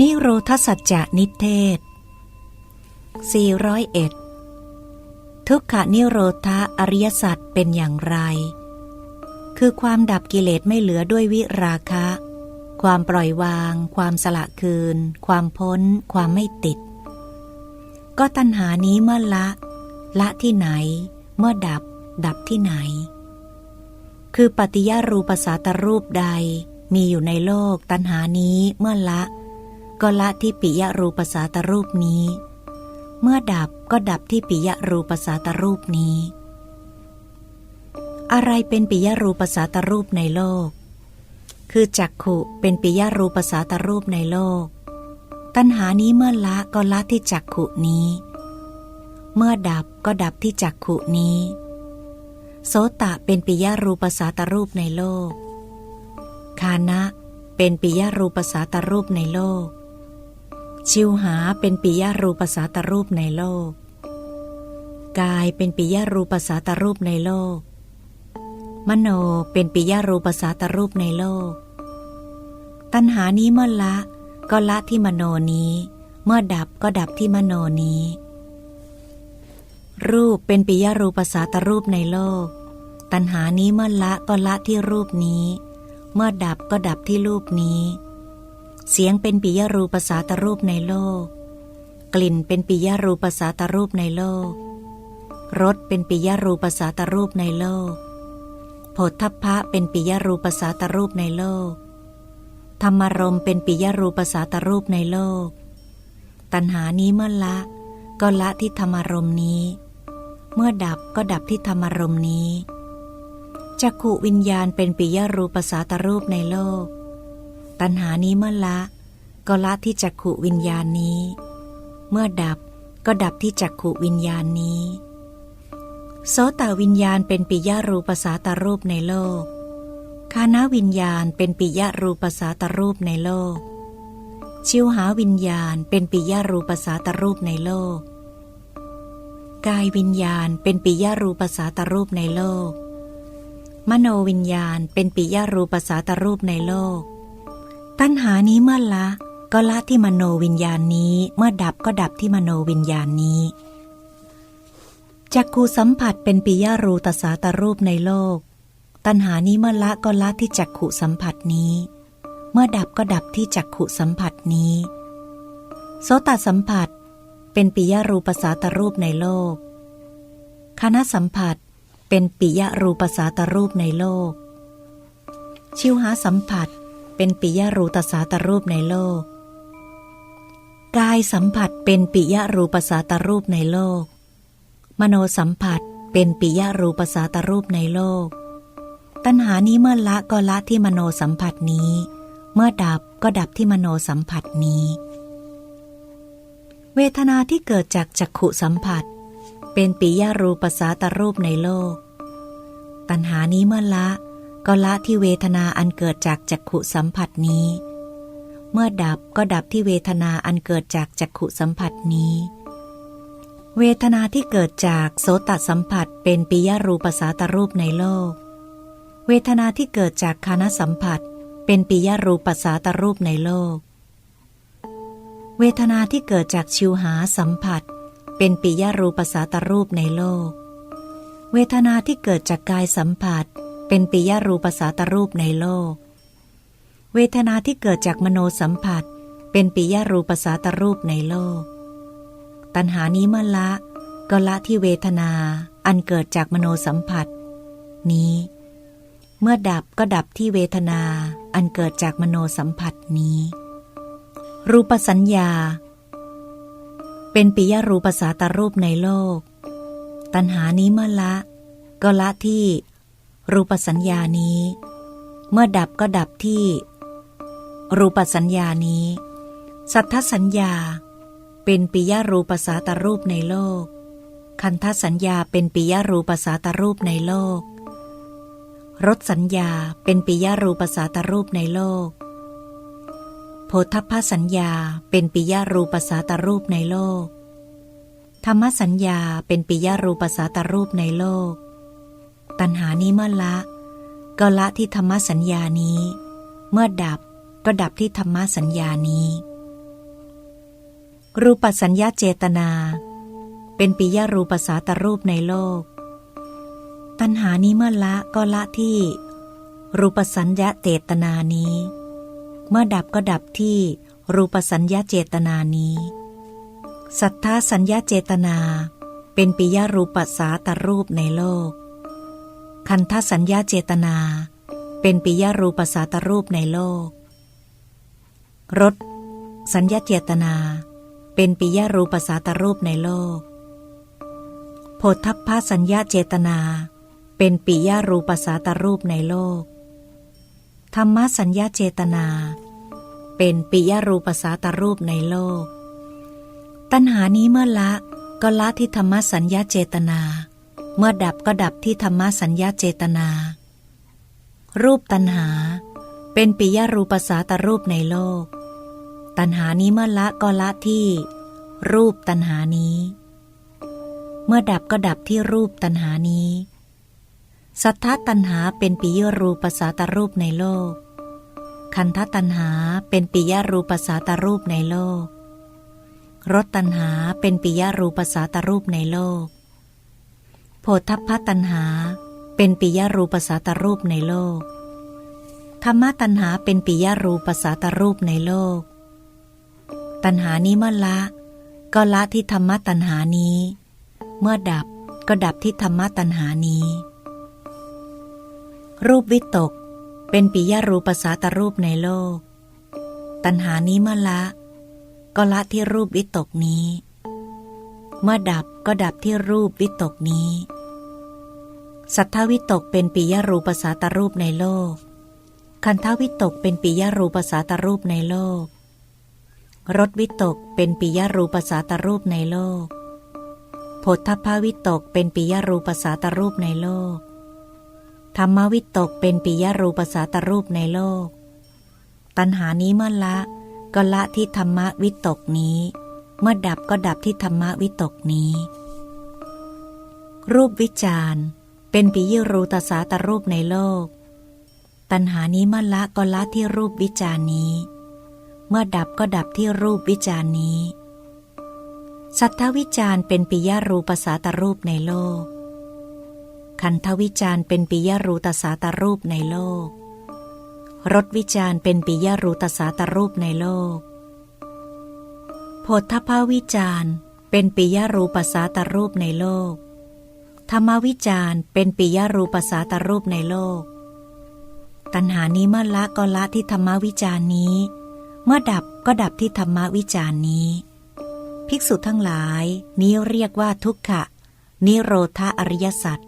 นิโรธสัจจะนิเทศ 401 ทุกขนิโรธอริยสัจเป็นอย่างไร คือความดับกิเลสไม่เหลือด้วยวิราคะ ความปล่อยวาง ความสละคืน ความพ้น ความไม่ติด ก็ตัณหานี้เมื่อละ ละที่ไหน เมื่อดับ ดับที่ไหน คือปฏิยารูปสาตรูปใดมีอยู่ในโลกตัณหานี้เมื่อละ ก็ละที่ปิยรูปสาตรูปนี้ เมื่อดับก็ดับที่ปิยรูปสาตรูปนี้ อะไรเป็นปิยรูปสาตรูปในโลก คือจักขุเป็นปิยรูปสาตรูปในโลก ตัณหานี้เมื่อละก็ละที่จักขุนี้ เมื่อดับก็ดับที่จักขุนี้ โสตะเป็นปิยรูปสาตรูปในโลก คานะเป็นปิยรูปสาตรูปในโลก ชิวหาเป็นปิยรูปสาตรูปในโลก กายเป็นปิยรูปสาตรูปในโลก มโนเป็นปิยรูปสาตรูปในโลก ตัณหานี้เมื่อละ ก็ละที่มโนนี้ เมื่อดับก็ดับที่มโนนี้ รูปเป็นปิยรูปสาตรูปในโลก ตัณหานี้เมื่อละก็ละที่รูปนี้ เมื่อดับก็ดับที่รูปนี้ เสียงเป็นปิยรูปภาษาตรูปในโลก กลิ่นเป็นปิยรูปภาษาตรูปในโลก รสเป็นปิยรูปภาษาตรูปในโลกโผฏฐัพพะเป็นปิยรูปภาษาตรูปในโลก ธรรมรมเป็นปิยรูปภาษาตรูปในโลก ตัณหานี้เมื่อละก็ละที่ธรรมรมนี้ เมื่อดับก็ดับที่ธรรมรมนี้จักขุวิญญาณเป็นปิยรูปภาษาตรูปในโลก ตัณหานี้เมื่อละ ก็ละที่จักขุวิญญาณนี้ เมื่อดับก็ดับที่จักขุวิญญาณนี้ โสตวิญญาณเป็นปิยารูปสาตรูปในโลก คานาวิญญาณเป็นปิยารูปสาตรูปในโลก ชิวหาวิญญาณเป็นปิยารูปสาตรูปในโลก กายวิญญาณเป็นปิยารูปสาตรูปในโลก มโนวิญญาณเป็นปิยารูปสาตรูปในโลก ตัณหานี้เมื่อละ ก็ละที่มโนวิญญาณนี้ เมื่อดับก็ดับที่มโนวิญญาณนี้จักขูสัมผัสเป็นปิยารูตสาตรูปในโลก ตัณหานี้เมื่อละก็ละที่จักขุสัมผัสนี้ เมื่อดับก็ดับที่จักขุสัมผัสนี้ โสตสัมผัส เป็นปิยารูปสาตรูปในโลกคณะสัมผัสเป็นปิยารูปสาตรูปในโลก ชิวหาสัมผัสเเป็นปิยรูตสาตรูปในโลก กายสัมผัสเป็นปิยรูปสาตรูปในโลก มโนสัมผัสเป็นปิยรูปสาตรูปในโลก ตัณหานี้เมื่อละก็ละที่มโนสัมผัสนี้ เมื่อดับก็ดับที่มโนสัมผัสนี้ เวทนาที่เกิดจากจักขุสัมผัส เป็นปิยรูปสาตรูปในโลก ตัณหานี้เมื่อละ ก็ละที่เวทนาอันเกิดจากจักขุสัมผัสนี้ เมื่อดับก็ดับที่เวทนาอันเกิดจากจักขุสัมผัสนี้ เวทนาที่เกิดจากโสตสัมผัสเป็นปิยรูปสาตรูปในโลก เวทนาที่เกิดจากคานสัมผัส เป็นปิยรูปสาตรูปในโลก เวทนาที่เกิดจากชิวหาสัมผัส เป็นปิยรูปสาตรูปในโลก เวทนาที่เกิดจากกายสัมผัส เป็นปิยรูปสาตรูปในโลก เวทนาที่เกิดจากมโนสัมผัส เป็นปิยรูปสาตรูปในโลก ตัณหานี้เมื่อละก็ละที่เวทนาอันเกิดจากมโนสัมผัส นี้ เมื่อดับก็ดับที่เวทนาอันเกิดจากมโนสัมผัสนี้ รูปสัญญา เป็นปิยรูปสาตรูปในโลก ตัณหานี้เมื่อละ ก็ละที่ รูปสัญญานี้ เมื่อดับก็ดับที่ รูปสัญญานี้ สัทธสัญญา เป็นปิยรูปสาตรูปในโลก คันทสัญญาเป็นปิยรูปสาตรูปในโลกรสสัญญาเป็นปิยรูปสาตรูปในโลก โพธพสัญญาเป็นปิยรูปสาตรูปในโลก ธรรมสัญญาเป็นปิยรูปสาตรูปในโลก ตัณหานี้เมื่อละ ก็ละที่ธรรมสัญญานี้ เมื่อดับก็ดับที่ธรรมสัญญานี้ รูปสัญญาเจตนา เป็นปิยรูปสาตรูปในโลก ตัณหานี้เมื่อละก็ละที่ รูปสัญญาเจตนานี้ เมื่อดับก็ดับที่รูปสัญญาเจตนานี้ สัทธาสัญญาเจตนา เป็นปิยรูปสาตรูปในโลก คันธสัญญาเจตนา เป็นปิยรูปสาตรูปในโลก รสสัญญาเจตนา เป็นปิยรูปสาตรูปในโลก โพธพพสัญญาเจตนา เป็นปิยรูปสาตรูปในโลก ธรรมสัญญาเจตนา เป็นปิยรูปสาตรูปในโลก ตัณหานี้เมื่อละก็ละที่ธรรมสัญญาเจตนา เมื่อดับก็ดับที่ธรรมสัญญาเจตนา รูปตัณหา เป็นปิยรูปสาตรูปในโลก ตัณหานี้เมื่อละก็ละที่ รูปตัณหานี้ เมื่อดับก็ดับที่รูปตัณหานี้ สัทธตัณหาเป็นปิยรูปสาตรูปในโลก คันธตัณหาเป็นปิยรูปสาตรูปในโลกรสตัณหาเป็นปิยรูปสาตรูปในโลก พธพตัณหา เป็นปิยรูปสาตรูปในโลก ธรรมตัณหาเป็นปิยรูปสาตรูปในโลก ตัณหานี้เมื่อละ ก็ละที่ธรรมตัณหานี้ เมื่อดับก็ดับที่ธรรมตัณหานี้ รูปวิตก เป็นปิยรูปสาตรูปในโลก ตัณหานี้เมื่อละ ก็ละที่รูปวิตกนี้ เมื่อดับก็ดับที่รูปวิตกนี้ สัทธวิตกเป็นปิยรูปสาตรูปในโลก คันธวิตกเป็นปิยรูปสาตรูปในโลก รสวิตกเป็นปิยรูปสาตรูปในโลกโพธพาวิตกเป็นปิยรูปสาตรูปในโลก ธรรมวิตกเป็นปิยรูปสาตรูปในโลก ตัณหานี้เมื่อละก็ละที่ธรรมวิตกนี้ เมื่อดับก็ดับที่ธรรมวิตกนี้ รูปวิจารณ์ เป็นปิยรูตสาตรูปในโลก ตัณหานี้เมื่อละก็ละที่รูปวิจารณ์นี้ เมื่อดับก็ดับที่รูปวิจารณ์นี้ สัทธวิจารณ์เป็นปิยรูปสาตรูปในโลกคันธวิจารณ์เป็นปิยรูตสาตรูปในโลกรสวิจารณ์เป็นปิยรูตสาตรูปในโลกโพธพาวิจารณ์เป็นปิยรูปสาตรูปในโลก ธรรมวิจารเป็นปิยรูปสาตรูปในโลก ตัณหานี้เมื่อละก็ละที่ธรรมวิจารนี้ เมื่อดับก็ดับที่ธรรมวิจารนี้ ภิกษุทั้งหลายนี้เรียกว่าทุกขะนิโรธาอริยสัจ